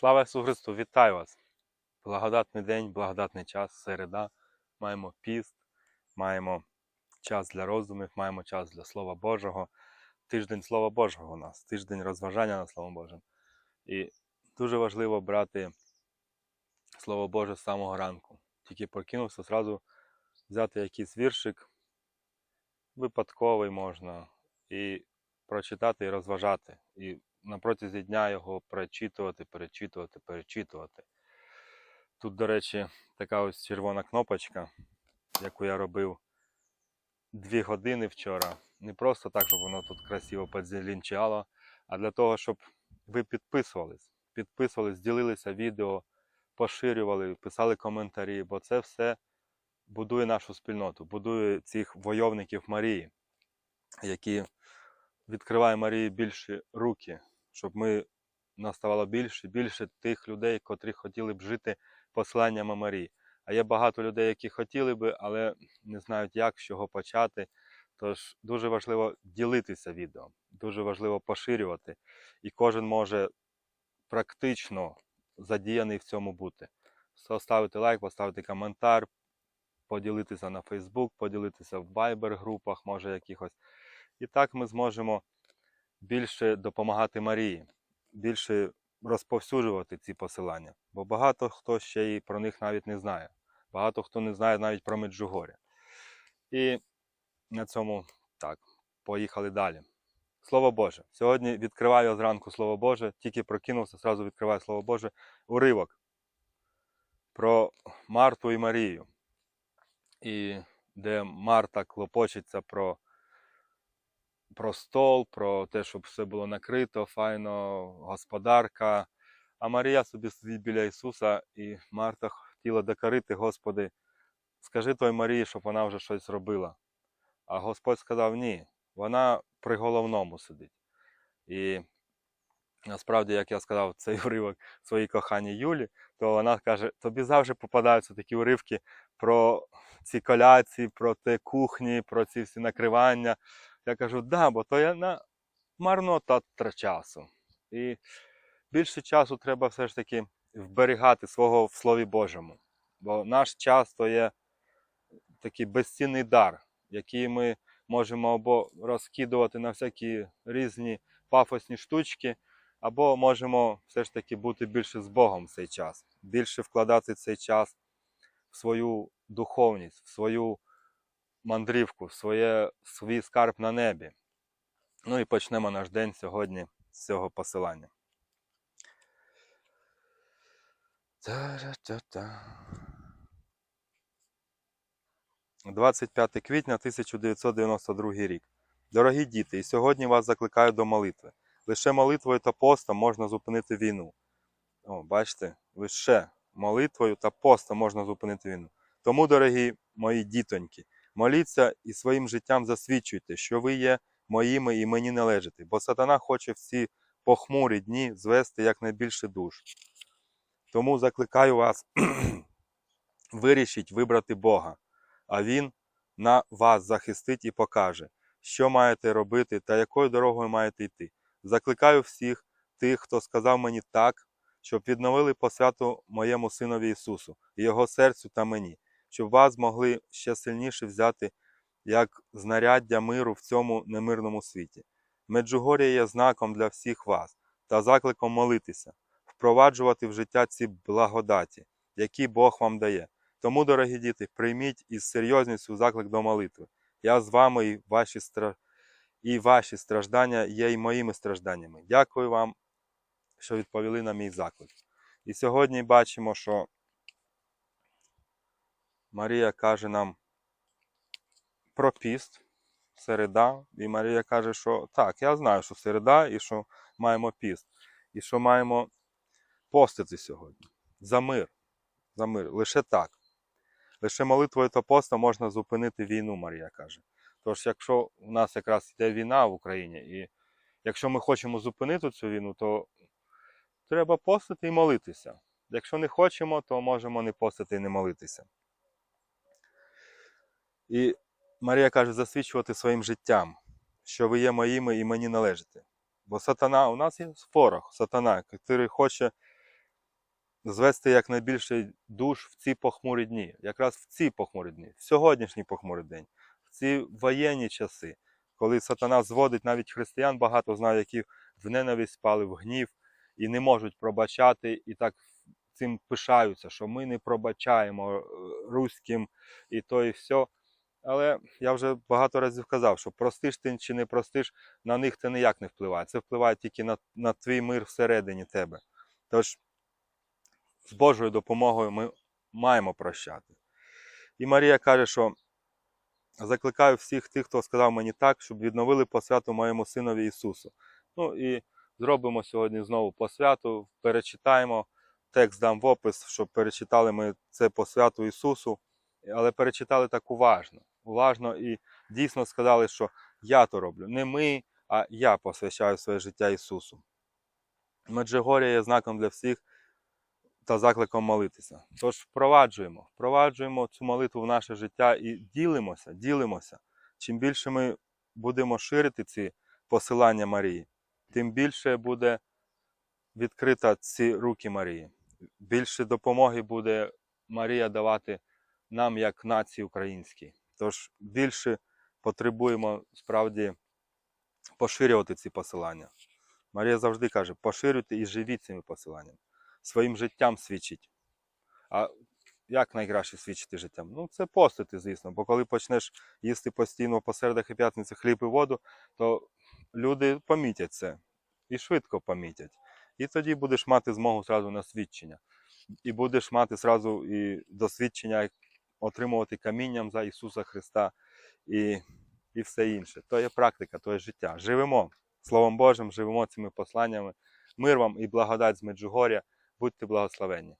Слава Ісусу Христу! Вітаю вас! Благодатний день, благодатний час, середа. Маємо піст, маємо час для роздумів, маємо час для Слова Божого. Тиждень Слова Божого у нас, тиждень розважання на Словом Божим. І дуже важливо брати Слово Боже з самого ранку. Тільки прокинувся, зразу взяти якийсь віршик, випадковий можна, і прочитати і розважати. І на протязі дня його перечитувати, перечитувати, перечитувати. Тут, до речі, така ось червона кнопочка, яку я робив дві години вчора. Не просто так, щоб воно тут красиво подзеленчало, а для того, щоб ви підписувались. Підписувались, ділилися відео, поширювали, писали коментарі, бо це все будує нашу спільноту, будує цих войовників Марії, які відкриває Марії більше руки, щоб ми наставало більше і більше тих людей, котрі хотіли б жити посланнями Марії. А є багато людей, які хотіли би, але не знають, як з чого почати. Тож дуже важливо ділитися відео, дуже важливо поширювати, і кожен може практично задіяний в цьому бути. Поставити лайк, поставити коментар, поділитися на Facebook, поділитися в Viber групах, може якихось. І так ми зможемо більше допомагати Марії, більше розповсюджувати ці посилання. Бо багато хто ще і про них навіть не знає. Багато хто не знає навіть про Меджугоря. І на цьому так, поїхали далі. Слово Боже. Сьогодні відкриваю зранку Слово Боже, тільки прокинувся, зразу відкриваю Слово Боже. Уривок про Марту і Марію. І де Марта клопочеться про про стол, про те, щоб все було накрито, файно, господарка. А Марія собі сидить біля Ісуса, і Марта хотіла докорити, Господи, скажи той Марії, щоб вона вже щось робила. А Господь сказав, ні, вона при головному сидить. І насправді, як я сказав, цей уривок своїй коханій Юлі, то вона каже, тобі завжди попадаються такі уривки про ці коляці, про те кухні, про ці всі накривання. Я кажу, да, бо то я на марнота часу. І більше часу треба все ж таки вберігати свого в Слові Божому. Бо наш час то є такий безцінний дар, який ми можемо або розкидувати на всякі різні пафосні штучки, або можемо все ж таки бути більше з Богом в цей час, більше вкладати цей час в свою духовність, в свою мандрівку, своє, свій скарб на небі. Ну і почнемо наш день сьогодні з цього посилання. Та-ра-та-та. 25 квітня 1992 рік. Дорогі діти, і сьогодні вас закликаю до молитви. Лише молитвою та постом можна зупинити війну. О, бачите, лише молитвою та постом можна зупинити війну. Тому, дорогі мої дітоньки, моліться і своїм життям засвідчуйте, що ви є моїми і мені належите, бо сатана хоче всі похмурі дні звести якнайбільше душ. Тому закликаю вас, вирішіть вибрати Бога, а Він на вас захистить і покаже, що маєте робити та якою дорогою маєте йти. Закликаю всіх тих, хто сказав мені так, щоб відновили посвяту моєму синові Ісусу, Його серцю та мені, щоб вас могли ще сильніше взяти як знаряддя миру в цьому немирному світі. Меджугор'я є знаком для всіх вас та закликом молитися, впроваджувати в життя ці благодаті, які Бог вам дає. Тому, дорогі діти, прийміть із серйозністю заклик до молитви. Я з вами і ваші, стра... і ваші страждання є і моїми стражданнями. Дякую вам, що відповіли на мій заклик. І сьогодні бачимо, що Марія каже нам про піст, середа. І Марія каже, що так, я знаю, що середа і що маємо піст. І що маємо постити сьогодні. За мир. За мир. Лише так. Лише молитвою та постом можна зупинити війну, Марія каже. Тож, якщо у нас якраз йде війна в Україні, і якщо ми хочемо зупинити цю війну, то треба постити і молитися. Якщо не хочемо, то можемо не постити і не молитися. І Марія каже, засвідчувати своїм життям, що ви є моїми і мені належите. Бо сатана, у нас є ворог, сатана, який хоче звести якнайбільше душ в ці похмурі дні, якраз в ці похмурі дні, в сьогоднішній похмурий день, в ці воєнні часи, коли сатана зводить навіть християн, багато знаю, які в ненависть спали, в гнів і не можуть пробачати, і так цим пишаються, що ми не пробачаємо е, руським і то, і все. Але я вже багато разів казав, що простиш ти чи не простиш, на них це ніяк не впливає. Це впливає тільки на, на твій мир всередині тебе. Тож з Божою допомогою ми маємо прощати. І Марія каже, що закликаю всіх тих, хто сказав мені так, щоб відновили посвяту моєму синові Ісусу. Ну і зробимо сьогодні знову посвяту, перечитаємо. Текст дам в опис, щоб перечитали ми це посвяту Ісусу, але перечитали так уважно. Уважно і дійсно сказали, що я то роблю. Не ми, а я посвящаю своє життя Ісусу. Меджигорія є знаком для всіх та закликом молитися. Тож впроваджуємо, впроваджуємо цю молитву в наше життя і ділимося, ділимося. Чим більше ми будемо ширити ці посилання Марії, тим більше буде відкрита ці руки Марії. Більше допомоги буде Марія давати нам як нації українській. Тож більше потребуємо справді поширювати ці посилання. Марія завжди каже: поширюйте і живіть цими посиланнями. Своїм життям свідчить. А як найкраще свідчити життям? Ну, це постити, звісно. Бо коли почнеш їсти постійно по середах і п'ятниці хліб і воду, то люди помітять це і швидко помітять. І тоді будеш мати змогу зразу на свідчення. І будеш мати зразу і досвідчення, отримувати камінням за Ісуса Христа і, і все інше. То є практика, то є життя. Живемо Словом Божим, живемо цими посланнями. Мир вам і благодать з Меджугоря. Будьте благословенні.